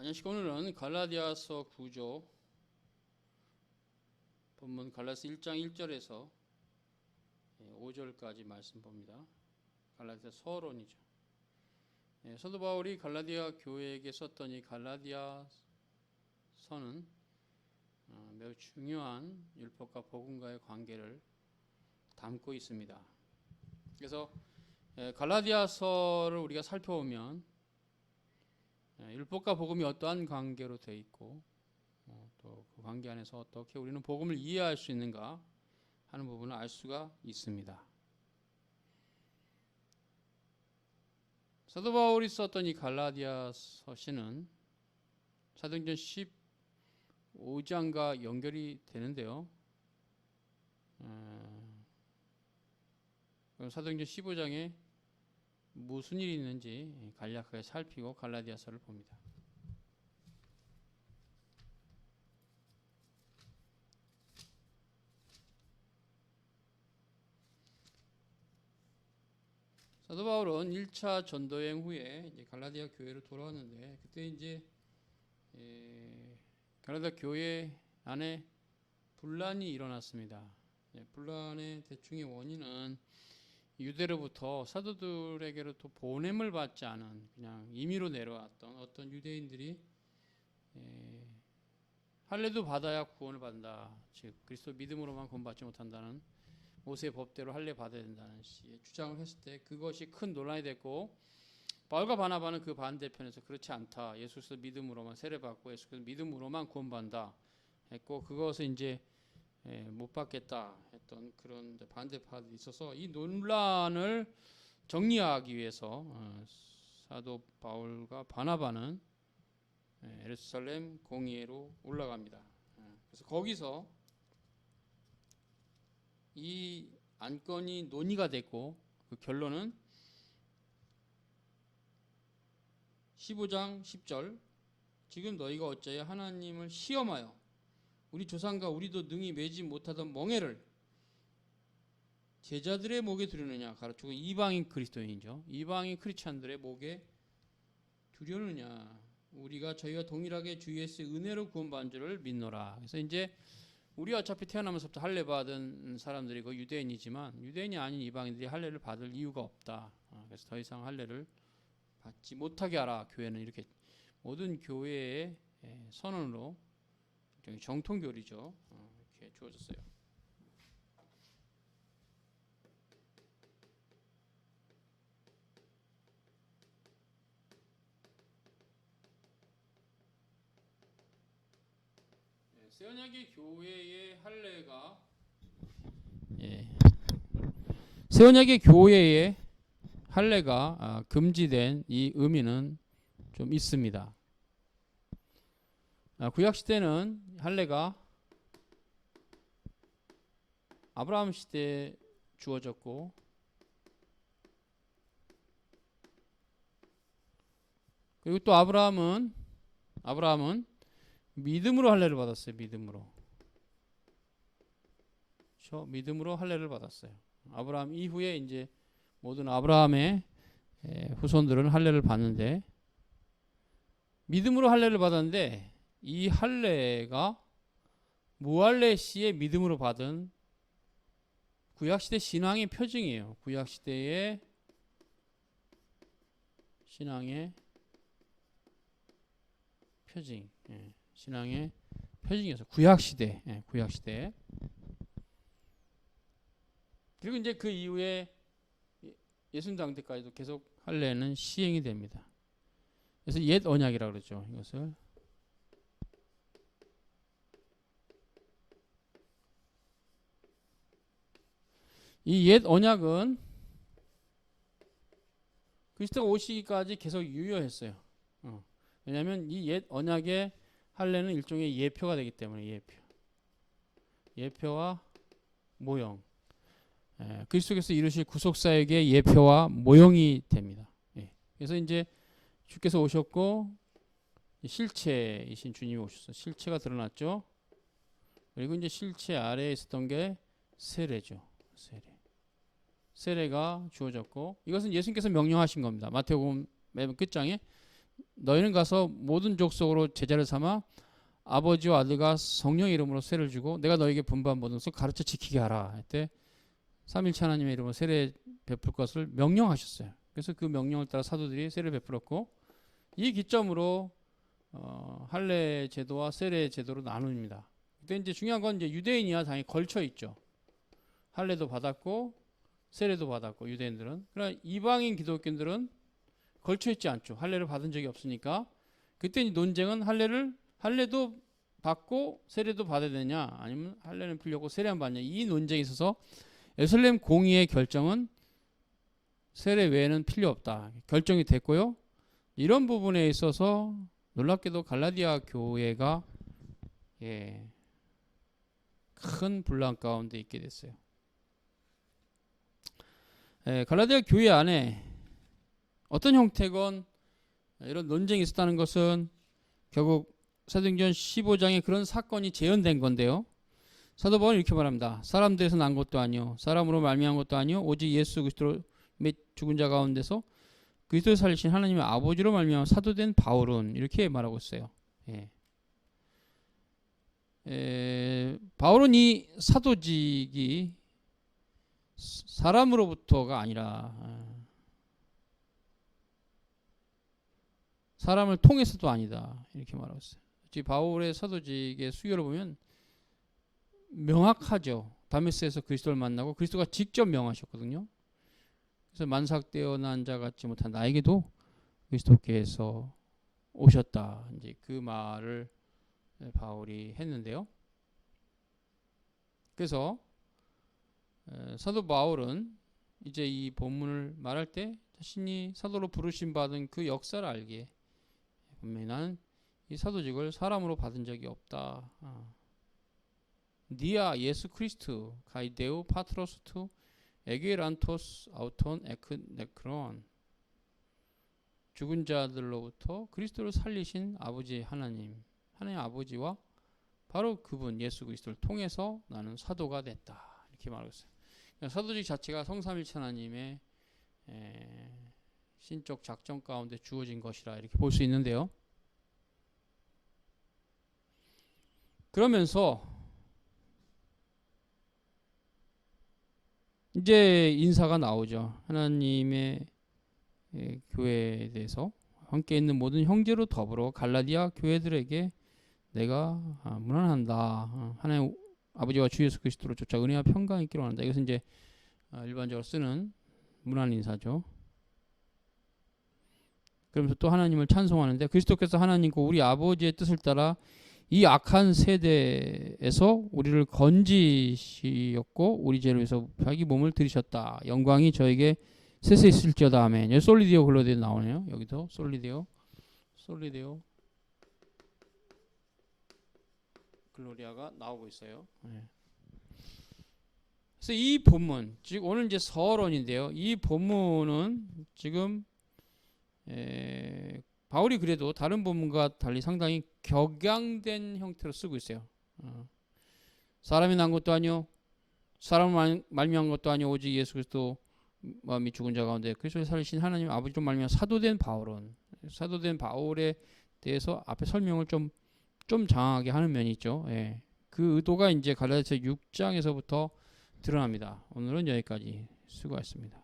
안녕하십니까 오늘은 갈라디아서 9조 본문 갈라디아서 1장 1절에서 5절까지 말씀 봅니다. 갈라디아 서론이죠. 예, 사도 바울이 갈라디아 교회에게 썼던 이 갈라디아 서는 어, 매우 중요한 율법과 복음과의 관계를 담고 있습니다. 그래서 예, 갈라디아서를 우리가 살펴보면 예, 율법과 복음이 어떠한 관계로 되어 있고 어, 또그 관계 안에서 어떻게 우리는 복음을 이해할 수 있는가 하는 부분을 알 수가 있습니다. 사도 바울이 썼던 이 갈라디아서 시는 사도행전 15장과 연결이 되는데요. 어, 사도행전 15장에 무슨 일이 있는지 간략하게 살피고 갈라디아서를 봅니다. 사도 바울은 1차 전도 여행 후에 이제 갈라디아 교회로 돌아왔는데 그때 이제 에, 갈라디아 교회 안에 분란이 일어났습니다. 예, 분란의 대충의 원인은 유대로부터 사도들에게로 또 보냄을 받지 않은 그냥 임의로 내려왔던 어떤 유대인들이 에, 할례도 받아야 구원을 받는다. 즉 그리스도 믿음으로만 구원받지 못한다는 모세의 법대로 할례 받아야 된다는 주장을 했을 때 그것이 큰 논란이 됐고 바울과 바나바는 그 반대편에서 그렇지 않다. 예수 그리스도 믿음으로만 세례받고 예수 그리스도 믿음으로만 구원받는다 했고 그것을 이제 예, 못 받겠다 했던 그런 반대파들이 있어서 이 논란을 정리하기 위해서 어, 사도 바울과 바나바는 예, 예루살렘 공의회로 올라갑니다. 예, 그래서 거기서 이 안건이 논의가 됐고 그 결론은 15장 10절 지금 너희가 어찌하여 하나님을 시험하여 우리 조상과 우리도 능히 매지 못하던 멍해를 제자들의 목에 두려느냐 가르치고 이방인 그리스도인이죠. 이방인 크리스찬들의 목에 두려느냐 우리가 저희와 동일하게 주 예수의 은혜로 구원받은 줄을 믿노라. 그래서 이제 우리 어차피 태어나면서부터 할례 받은 사람들이고 유대인이지만 유대인이 아닌 이방인들이 할례를 받을 이유가 없다. 어, 그래서 더 이상 할례를 받지 못하게 하라. 교회는 이렇게 모든 교회의 예, 선언으로 정통교리죠. 어, 이렇게 주어졌어요. 세언약의 교회의 할례가 예. 세언약의 교회의 할례가 아, 금지된 이 의미는 좀 있습니다. 아, 구약 시대는 할례가 아브라함 시대에 주어졌고 그리고 또 아브라함은 아브라함은 믿음으로 할례를 받았어요. 믿음으로. 저 믿음으로 할례를 받았어요. 아브라함 이후에 이제 모든 아브라함의 에, 후손들은 할례를 받는데 믿음으로 할례를 받았는데 이 할례가 무할례 시의 믿음으로 받은 구약 시대 신앙의 표징이에요. 구약 시대의 신앙의 표징. 예, 신앙의 표징이어서 구약 시대. 예, 구약 시대. 그리고 이제 그 이후에 예수님 당대까지도 계속 할례는 시행이 됩니다. 그래서 옛 언약이라 그러죠. 이것을 이 옛 언약은 그리스도가 오시기까지 계속 유효했어요. 어. 왜냐하면 이 옛 언약의 할례는 일종의 예표가 되기 때문에 예표. 예표와 모형. 예, 그리스도께서 이루실 구속사에게 예표와 모형이 됩니다. 예. 그래서 이제 주께서 오셨고 실체이신 주님이 오셔서 실체가 드러났죠. 그리고 이제 실체 아래에 있었던 게 세례죠. 세례. 세례가 주어졌고 이것은 예수님께서 명령하신 겁니다. 마태복음 맨 끝장에 너희는 가서 모든 족속으로 제자를 삼아 아버지와 아들과 성령 이름으로 세를 주고 내가 너에게 분부한 모든 것을 가르쳐 지키게 하라 했대 삼일체 하나님의 이름으로 세례 베풀 것을 명령하셨어요. 그래서 그 명령을 따라 사도들이 세례 베풀었고 이 기점으로 어, 할례 제도와 세례 제도로 나눕니다. 근데 이제 중요한 건 이제 유대인이야 당연히 걸쳐 있죠. 할례도 받았고 세례도 받았고 유대인들은 그러나 이방인 기독교인들은 걸쳐 있지 않죠. 할례를 받은 적이 없으니까 그때 이 논쟁은 할례를 할례도 받고 세례도 받아야 되냐 아니면 할례는 풀려고 세례 안 받냐 이 논쟁이 있어서 에슬렘 공의의 결정은 세례 외에는 필요 없다 결정이 됐고요. 이런 부분에 있어서 놀랍게도 갈라디아 교회가 예, 큰 분란 가운데 있게 됐어요. 예, 갈라디아 교회 안에 어떤 형태건 이런 논쟁이 있었다는 것은 결국 사도행전 15장에 그런 사건이 재현된 건데요. 사도 바울은 이렇게 말합니다. 사람들에서 난 것도 아니요 사람으로 말미암은 것도 아니요 오직 예수 그리스도로 몇 죽은 자 가운데서 그리스도를 살리신 하나님의 아버지로 말미암아 사도된 바울은 이렇게 말하고 있어요. 예. 에, 바울은 이 사도직이 사람으로부터가 아니라 사람을 통해서도 아니다 이렇게 말하고 있어요. 즉 바울의 사도직의 수요를 보면 명확하죠. 다메스에서 그리스도를 만나고 그리스도가 직접 명하셨거든요. 그래서 만삭되어 난 자 같지 못한 나에게도 그리스도께서 오셨다. 이제 그 말을 바울이 했는데요. 그래서 에, 사도 바울은 이제 이 본문을 말할 때 자신이 사도로 부르심 받은 그 역사를 알기에 분명히 나는 이 사도직을 사람으로 받은 적이 없다. 아. 니아 예수 크리스트 가이데우 파트로스투 에게란토스 아우톤 에크 네크론 죽은 자들로부터 그리스도를 살리신 아버지 하나님 하나님 아버지와 바로 그분 예수 그리스도를 통해서 나는 사도가 됐다 이렇게 말하고 있어요. 그러니까 사도직 자체가 성삼일체 하나님의 에, 신적 작전 가운데 주어진 것이라 이렇게 볼 수 있는데요. 그러면서 이제 인사가 나오죠. 하나님의 예, 교회에 대해서 함께 있는 모든 형제로 더불어 갈라디아 교회들에게 내가 아, 문안한다. 어, 하나님 아버지와 주 예수 그리스도로 쫓아 은혜와 평강 있기를 원한다. 이것은 이제 아, 일반적으로 쓰는 문안 인사죠. 그러면서 또 하나님을 찬송하는데 그리스도께서 하나님과 우리 아버지의 뜻을 따라 이 악한 세대에서 우리를 건지시었고 우리 죄를 위해서 자기 몸을 들이셨다. 영광이 저에게 셋에 있을지어다 아멘. 여기 솔리디오 글로디오 나오네요. 여기도 솔리디오 솔리디오 글로리아가 나오고 있어요. 네. 그래서 이 본문, 즉 오늘 이제 서론인데요. 이 본문은 지금 에, 바울이 그래도 다른 본문과 달리 상당히 격양된 형태로 쓰고 있어요. 어. 사람이 난 것도 아니요, 사람을 말미암은 것도 아니요, 오직 예수 그리스도 마음이 죽은 자 가운데 그리스도를 살리신 하나님 아버지로 말미암아 사도된 바울은 사도된 바울에 대해서 앞에 설명을 좀좀 장하게 하는 면이 있죠. 예. 그 의도가 이제 갈라디아서 6장에서부터 드러납니다. 오늘은 여기까지 수고하셨습니다.